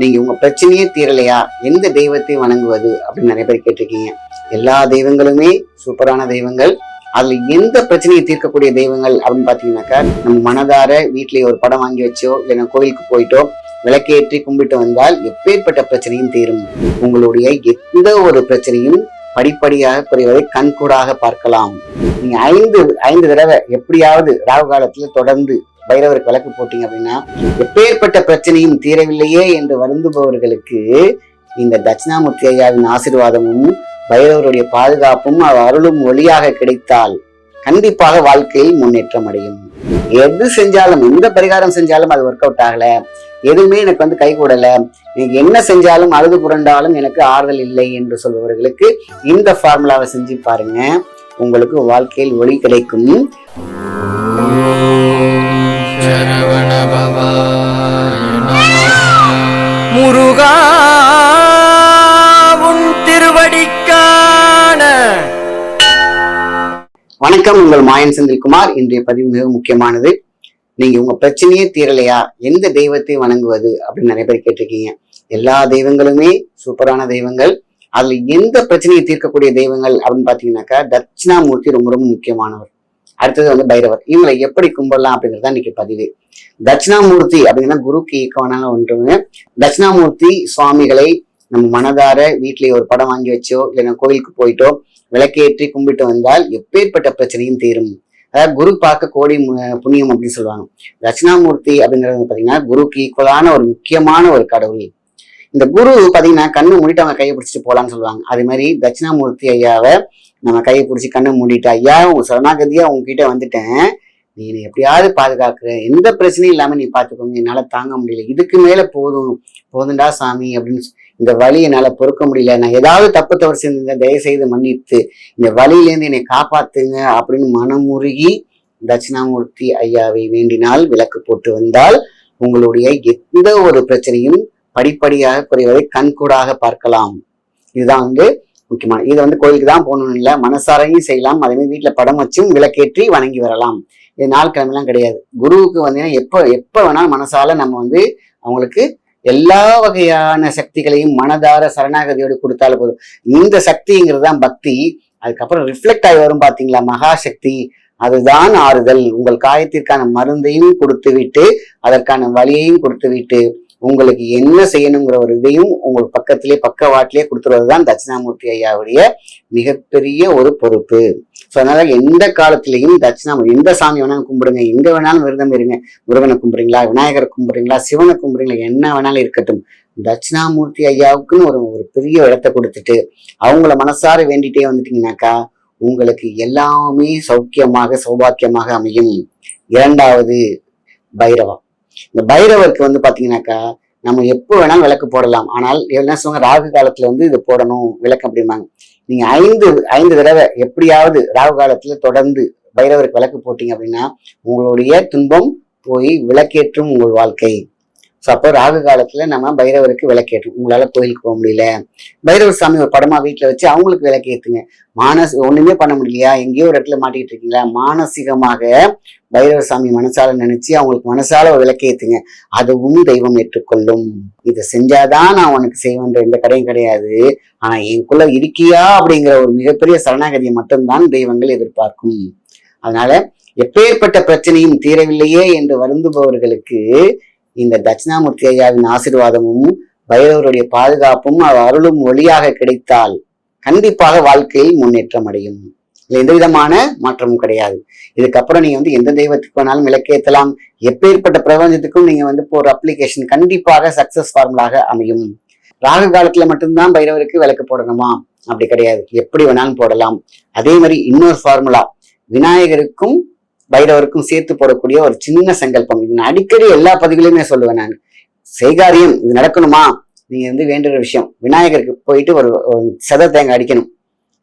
நீங்க உங்க பிரச்சனையே தீரலையா? எந்த தெய்வத்தை வணங்குவது அப்படின்னு நிறைய பேர் கேட்டிருக்கீங்க. எல்லா தெய்வங்களுமே சூப்பரான தெய்வங்கள். அதுல எந்த பிரச்சனையை தீர்க்கக்கூடிய தெய்வங்கள் அப்படின்னு பாத்தீங்கன்னாக்கா நம்ம மனதார வீட்டிலேயே ஒரு படம் வாங்கி வச்சோ இல்லைன்னா கோயிலுக்கு போயிட்டோ விளக்கேற்றி கும்பிட்டு வந்தால் எப்பேற்பட்ட பிரச்சனையும் தீரும். உங்களுடைய எந்த ஒரு பிரச்சனையும் படிப்படியாக குறைவதை கண்கூடாக பார்க்கலாம். நீங்க ஐந்து ஐந்து தடவை எப்படியாவது ராகு காலத்துல தொடர்ந்து பைரவருக்கு விளக்கு போட்டீங்க அப்படின்னா எப்பேற்பட்ட பிரச்சனையும் தீரவில்லையே என்று வருந்துபவர்களுக்கு இந்த தட்சிணாமூர்த்தி ஐயாவின் ஆசிர்வாதமும் பைரவருடைய பாதுகாப்பும் அருளும் ஒளியாக கிடைத்தால் கண்டிப்பாக வாழ்க்கையில் முன்னேற்றம் அடையும். எது செஞ்சாலும் எந்த பரிகாரம் செஞ்சாலும் அது ஒர்க் அவுட் ஆகல. எதுவுமே எனக்கு வந்து கை கூடல. நீங்க என்ன செஞ்சாலும் அழுது புரண்டாலும் எனக்கு ஆறுதல் இல்லை என்று சொல்பவர்களுக்கு இந்த ஃபார்முலாவை செஞ்சு பாருங்க. உங்களுக்கு வாழ்க்கையில் ஒளி கிடைக்கும். சரவண முருகா உன் திருவடிக்கான. வணக்கம் உங்கள் மாயன் செந்தில்குமார். இன்றைய பதிவு மிக முக்கியமானது. நீங்க உங்க பிரச்சனையே தீரலையா? எந்த தெய்வத்தை வணங்குவது அப்படின்னு நிறைய பேர் கேட்டிருக்கீங்க. எல்லா தெய்வங்களுமே சூப்பரான தெய்வங்கள். அதுல எந்த பிரச்சனையை தீர்க்கக்கூடிய தெய்வங்கள் அப்படின்னு பாத்தீங்கன்னாக்கா தட்சிணாமூர்த்தி ரொம்ப ரொம்ப முக்கியமானவர். அடுத்தது வந்து பைரவர். இவங்களை எப்படி கும்பிடலாம் அப்படிங்கிறது தான் இன்னைக்கு பதிவு. தட்சிணாமூர்த்தி அப்படின்னா குருக்கு ஈக்கவனால ஒன்றுங்க தட்சிணாமூர்த்தி சுவாமிகளை நம்ம மனதார வீட்டிலேயே ஒரு படம் வாங்கி வச்சோ இல்லைன்னா கோயிலுக்கு போயிட்டோ விளக்கேற்றி கும்பிட்டு வந்தால் எப்பேற்பட்ட பிரச்சனையும் தீரும். அதாவது குரு பார்க்க கோடி மு- புண்ணியம் அப்படின்னு சொல்லுவாங்க. தட்சிணாமூர்த்தி அப்படிங்கிறது பாத்தீங்கன்னா குருக்கு ஈக்குவலான ஒரு முக்கியமான ஒரு கடவுள். இந்த குரு பாத்தீங்கன்னா கண்ணு மூடிட்டு அவங்க கையை பிடிச்சிட்டு போகலான்னு சொல்லுவாங்க. அதே மாதிரி தட்சிணாமூர்த்தி ஐயாவை நம்ம கையை பிடிச்சி கண்ணை மூடிட்டு ஐயா உங்க சரணாகதியா உங்ககிட்ட வந்துட்டேன். நீ என்னை எப்படியாவது பாதுகாக்கிற. எந்த பிரச்சனையும் இல்லாம நீ பாத்துக்கோங்க. என்னால தாங்க முடியல. இதுக்கு மேல போதும். போதுண்டா சாமி அப்படின்னு இந்த வலி என்னால பொறுக்க முடியல. நான் ஏதாவது தப்பு தவறு செஞ்சிருந்தேன் தயவு செய்து மன்னித்து இந்த வழியிலேருந்து என்னை காப்பாத்துங்க அப்படின்னு மனமுருகி தட்சிணாமூர்த்தி ஐயாவை வேண்டினால் விளக்கு போட்டு வந்தால் உங்களுடைய எந்த ஒரு பிரச்சனையும் படிப்படியாக குறைவதை கண்கூடாக பார்க்கலாம். இதுதான் வந்து முக்கியமான இது வந்து கோயிலுக்கு தான் போகணும்னு இல்லை. மனசாரையும் செய்யலாம். அதே மாதிரி வீட்டில் படம் வச்சும் விளக்கேற்றி வணங்கி வரலாம். இது நாள் கிழமைலாம் கிடையாது. குருவுக்கு வந்து எப்போ எப்போ வேணாலும் மனசால நம்ம வந்து அவங்களுக்கு எல்லா வகையான சக்திகளையும் மனதார சரணாகதியோடு கொடுத்தாலும் போதும். இந்த சக்திங்கிறது தான் பக்தி. அதுக்கப்புறம் ரிஃப்ளெக்ட் ஆகி வரும் பார்த்தீங்களா? மகாசக்தி அதுதான் ஆறுதல். உங்கள் காயத்திற்கான மருந்தையும் கொடுத்து விட்டு அதற்கான வழியையும் கொடுத்து விட்டு உங்களுக்கு என்ன செய்யணுங்கிற ஒரு இதையும் உங்கள் பக்கத்திலே பக்கவாட்டிலே கொடுத்துருவது தான் தட்சிணாமூர்த்தி ஐயாவுடைய மிகப்பெரிய ஒரு பொறுப்பு. ஸோ அதனால எந்த காலத்திலையும் தட்சிணாமூர்த்தி எந்த சாமி வேணாலும் கும்பிடுங்க எங்க வேணாலும் விரதம் இருங்க. முருகனை கும்பிடுறீங்களா விநாயகரை கும்பிடுறீங்களா சிவனை கும்பிடுறீங்களா என்ன வேணாலும் இருக்கட்டும். தட்சிணாமூர்த்தி ஐயாவுக்குன்னு ஒரு ஒரு பெரிய இடத்த கொடுத்துட்டு அவங்கள மனசார வேண்டிட்டே வந்துட்டீங்கன்னாக்கா உங்களுக்கு எல்லாமே சௌக்கியமாக சௌபாக்கியமாக அமையும். இரண்டாவது பைரவம். இந்த பைரவருக்கு வந்து பாத்தீங்கன்னாக்கா நம்ம எப்போ வேணாலும் விளக்கு போடலாம். ஆனால் என்ன சொல்லுவாங்க ராகு காலத்துல வந்து இது போடணும் விளக்கு அப்படிம்பாங்க. நீங்க ஐந்து ஐந்து தடவை எப்படியாவது ராகு காலத்துல தொடர்ந்து பைரவருக்கு விளக்கு போட்டீங்க அப்படின்னா உங்களுடைய துன்பம் போய் விளக்கேற்றும் உங்கள் வாழ்க்கை. ஸோ அப்போ ராகு காலத்துல நம்ம பைரவருக்கு விளக்கேற்றும் உங்களால கோயிலுக்கு போக முடியல. பைரவர் சாமி ஒரு படமா வீட்டுல வச்சு அவங்களுக்கு விளக்கேத்துங்க மானஸ் ஒண்ணுமே பண்ண முடியலையா? எங்கேயோ ஒரு இடத்துல மாட்டிக்கிட்டு இருக்கீங்களா? மானசீகமாக பைரவர் சாமி மனசால நினைச்சு அவங்களுக்கு மனசால விளக்கேத்துங்க அதுவும் தெய்வம் ஏற்றுக்கொள்ளும். இதை செஞ்சாதான் நான் உனக்கு செய்வேன்ற எந்த கடையும் கிடையாது. ஆனா எனக்குள்ள இருக்கியா? அப்படிங்கிற ஒரு மிகப்பெரிய சரணாகதியை மட்டும்தான் தெய்வங்கள் எதிர்பார்க்கும். அதனால எப்பேற்பட்ட பிரச்சனையும் தீரவில்லையே என்று வருந்துபவர்களுக்கு இந்த தட்சிணாமூர்த்தி ஐயாவின் ஆசீர்வாதமும் பைரவருடைய பாதுகாப்பும் அருளும் ஒளியாக கிடைத்தால் கண்டிப்பாக வாழ்க்கையில் முன்னேற்றம் அடையும். இல்லை எந்த விதமான மாற்றமும் கிடையாது. இதுக்கப்புறம் நீங்க வந்து எந்த தெய்வத்துக்கு வேணாலும் விளக்கேற்றலாம் எப்பேற்பட்ட பிரபஞ்சத்துக்கும் நீங்க வந்து போற அப்ளிகேஷன் கண்டிப்பாக சக்சஸ் ஃபார்முலாக அமையும். ராகு காலத்துல மட்டும்தான் பைரவருக்கு விளக்கு போடணுமா? அப்படி கிடையாது. எப்படி வேணாலும் போடலாம். அதே மாதிரி இன்னொரு ஃபார்முலா விநாயகருக்கும் பைரவருக்கும் சேர்த்து போடக்கூடிய ஒரு சின்ன சங்கல்பம். இது நான் அடிக்கடி எல்லா பதிவுலையுமே சொல்லுவேன் நான். செய்காரியம் இது நடக்கணுமா? நீங்க வந்து வேண்டுகிற விஷயம். விநாயகருக்கு போயிட்டு ஒரு செத தேங்காய் அடிக்கணும்.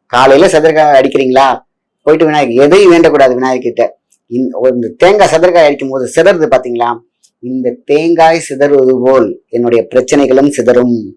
காலையில செதற்காய் அடிக்கிறீங்களா? போயிட்டு விநாயகர் எதையும் வேண்டக்கூடாது விநாயகர்கிட்ட. இந்த ஒரு இந்த தேங்காய் செதற்காய் அடிக்கும் போது சிதறது பாத்தீங்களா? இந்த தேங்காய் சிதறுவது போல் என்னுடைய பிரச்சனைகளும் சிதறும்.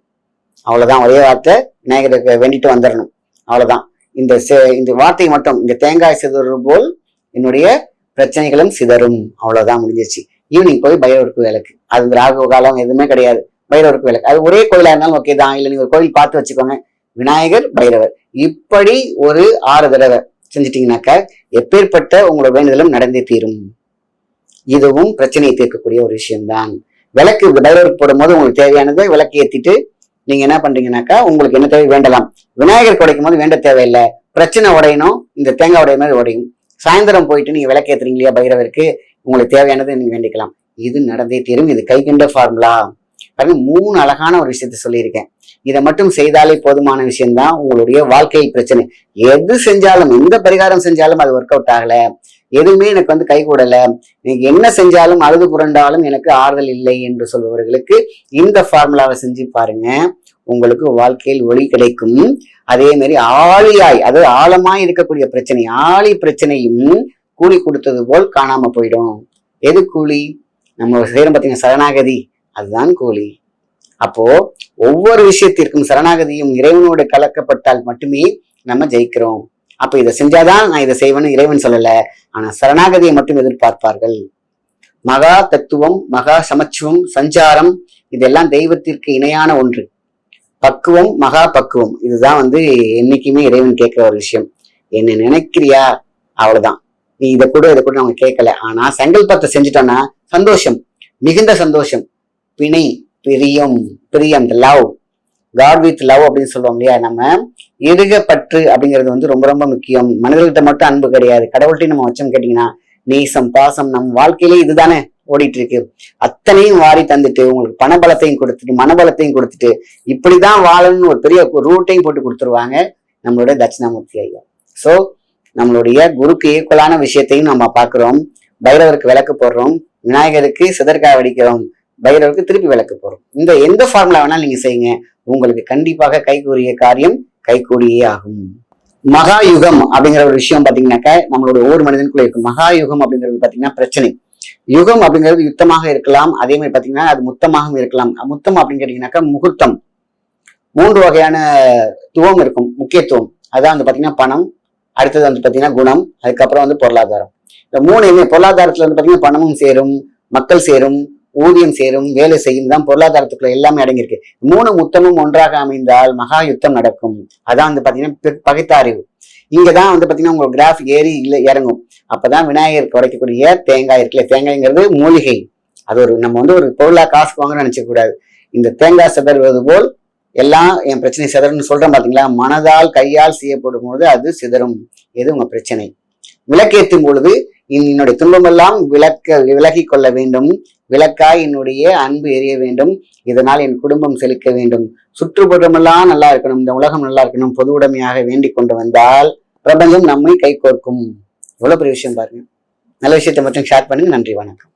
அவ்வளவுதான். ஒரே வார்த்தை விநாயகருக்கு வேண்டிட்டு வந்துடணும் அவ்வளவுதான். இந்த செ- இந்த வார்த்தை மட்டும் இந்த தேங்காய் சிதறுவது போல் என்னுடைய பிரச்சனைகளும் சிதறும். அவ்வளவுதான் முடிஞ்சிச்சு ஈவினிங் போய் பைரவருக்கு விளக்கு. அது ராகு காலம் எதுவுமே கிடையாது. பைரவருக்கு விளக்கு. அது ஒரே கோயிலா இருந்தாலும் ஓகே தான். இல்லை நீங்க ஒரு கோயில் பார்த்து வச்சுக்கோங்க. விநாயகர் பைரவர். இப்படி ஒரு ஆறு தடவை செஞ்சிட்டீங்கன்னாக்க எப்பேற்பட்ட உங்களோட வேண்டுதலும் நடந்தே தீரும். இதுவும் பிரச்சனையை தீர்க்கக்கூடிய ஒரு விஷயம்தான். விளக்கு பைரவருக்கு போடும்போது உங்களுக்கு தேவையானதை விளக்கு ஏத்திட்டு நீங்க என்ன பண்றீங்கன்னாக்கா உங்களுக்கு என்ன தேவை வேண்டலாம். விநாயகர் உடைக்கும் போது வேண்ட தேவையில்லை. பிரச்சனை உடையணும். இந்த தேங்காய் உடைய மாதிரி உடையும். சாயந்தரம் போயிட்டு நீங்க விளக்கு இல்லையா பைரவருக்கு? உங்களுக்கு தேவையானதை நீங்க வேண்டிக்கலாம். இது நடந்தே தீரும். இது கைகண்ட ஃபார்முலா பாருங்க மூணு அழகான ஒரு விஷயத்த சொல்லியிருக்கேன். இதை மட்டும் செய்தாலே போதுமான விஷயம்தான் உங்களுடைய வாழ்க்கை பிரச்சனை. எது செஞ்சாலும் எந்த பரிகாரம் செஞ்சாலும் அது ஒர்க் அவுட் ஆகலை. எதுவுமே எனக்கு வந்து கை கூடல நீங்க என்ன செஞ்சாலும் அழுது புரண்டாலும் எனக்கு ஆறுதல் இல்லை என்று சொல்பவர்களுக்கு இந்த ஃபார்முலாவை செஞ்சு பாருங்க. உங்களுக்கு வாழ்க்கையில் ஒளி கிடைக்கும். அதே மாதிரி ஆழியாய் அதாவது ஆழமாய் இருக்கக்கூடிய பிரச்சனை ஆழி பிரச்சனையும் கூலி கொடுத்தது போல் காணாம போயிடும். எது கூலி? நம்ம செய்யறோம் பார்த்தீங்கன்னா சரணாகதி. அதுதான் கூலி. அப்போ ஒவ்வொரு விஷயத்திற்கும் சரணாகதியும் இறைவனோடு கலக்கப்பட்டால் மட்டுமே நம்ம ஜெயிக்கிறோம். அப்ப இதை செஞ்சாதான் நான் இதை செய்வேன்னு இறைவன் சொல்லல. ஆனா சரணாகதியை மட்டும் எதிர்பார்ப்பார்கள். மகா தத்துவம் மகா சமச்சுவம் சஞ்சாரம் இதெல்லாம் தெய்வத்திற்கு இணையான ஒன்று. பக்குவம் மகா பக்குவம். இதுதான் வந்து என்னைக்குமே இறைவன் கேட்கிற ஒரு விஷயம். என்ன நினைக்கிறியா? அவ்வளவுதான். நீ இதை கூட இதை கூட அவங்க கேட்கல. ஆனா சங்கல்பத்தை செஞ்சுட்டோம்னா சந்தோஷம் மிகுந்த சந்தோஷம். பிணை பிரியம் பிரியம் லவ் காட் வித் லவ் அப்படின்னு சொல்லுவோம் இல்லையா நம்ம? இருக பற்று அப்படிங்கிறது வந்து ரொம்ப ரொம்ப முக்கியம். மனிதர்கிட்ட மட்டும் அன்பு கிடையாது. கடவுள்கிட்ட நம்ம வச்சோம் கேட்டீங்கன்னா நேசம் பாசம் நம் வாழ்க்கையிலே இதுதானே ஓடிட்டு இருக்கு அத்தனையும் வாரி தந்துட்டு உங்களுக்கு பணபலத்தையும் கொடுத்துட்டு மனபலத்தையும் கொடுத்துட்டு இப்படிதான் வாழணும்னு ஒரு பெரிய ரூட்டையும் போட்டு கொடுத்துருவாங்க நம்மளுடைய தட்சிணாமூர்த்தி ஐயா. சோ நம்மளுடைய குருக்கு ஈக்குவலான விஷயத்தையும் நம்ம பார்க்குறோம். பைரவருக்கு விளக்கு போடுறோம். விநாயகருக்கு சிதற்காய் வெடிக்கிறோம் பைரவருக்கு திருப்பி விளக்கு போடுறோம் இந்த எந்த ஃபார்முலா வேணாலும் நீங்க செய்யுங்க. உங்களுக்கு கண்டிப்பாக கைகூறிய காரியம் கைகூடியே ஆகும். மகா யுகம் அப்படிங்கிற ஒரு விஷயம் பாத்தீங்கன்னாக்க நம்மளோட ஒவ்வொரு மனிதனுக்குள்ள இருக்கும். மகா யுகம் அப்படிங்கிறது பாத்தீங்கன்னா பிரச்சனை. யுகம் அப்படிங்கிறது யுத்தமாக இருக்கலாம். அதே மாதிரி பாத்தீங்கன்னா அது முத்தமாகவும் இருக்கலாம். முத்தம் அப்படின்னு கேட்டீங்கன்னாக்கா முகூர்த்தம். மூன்று வகையான துவம் இருக்கும். முக்கியத்துவம். அதான் வந்து பாத்தீங்கன்னா பணம். அடுத்தது வந்து பாத்தீங்கன்னா குணம். அதுக்கப்புறம் வந்து பொருளாதாரம். இந்த மூணுமே பொருளாதாரத்துல வந்து பாத்தீங்கன்னா பணமும் சேரும். மக்கள் சேரும். ஊதியம் சேரும் வேலை செய்யும் தான் பொருளாதாரத்துக்குள்ள எல்லாமே அடங்கியிருக்கு. மூணு முத்தமும் ஒன்றாக அமைந்தால் மகா யுத்தம் நடக்கும். அதான் வந்து பாத்தீங்கன்னா பிற்- பகைத்தாறிவு இங்கதான் வந்து பாத்தீங்கன்னா உங்களுக்கு கிராஃப் ஏறி இல்லை இறங்கும். அப்பதான் விநாயகர் குறைக்கக்கூடிய தேங்காய் இருக்குல்ல தேங்காய்ங்கிறது மூலிகை. அது ஒரு நம்ம வந்து ஒரு பொருளா காசு வாங்கன்னு நினைச்ச கூடாது. இந்த தேங்காய் சிதறுவது போல் எல்லாம் என் பிரச்சனை சிதறும்னு சொல்றேன் பாத்தீங்களா? மனதால் கையால் செய்யப்படும் போது அது சிதறும். எது உங்க பிரச்சனை? விளக்கேற்றும் பொழுது என்னுடைய துன்பமெல்லாம் விளக்க விலகி கொள்ள வேண்டும். விளக்காய் என்னுடைய அன்பு எரிய வேண்டும். இதனால் என் குடும்பம் செழிக்க வேண்டும். சுற்றுப்புறமெல்லாம் நல்லா இருக்கணும். இந்த உலகம் நல்லா இருக்கணும். பொது உடைமையாக வேண்டிக் கொண்டு வந்தால் பிரபஞ்சம் நம்மை கைகோர்க்கும். எவ்வளவு பெரிய விஷயம் பாருங்க. நல்ல விஷயத்தை மட்டும் ஷேர் பண்ணுங்க. நன்றி வணக்கம்.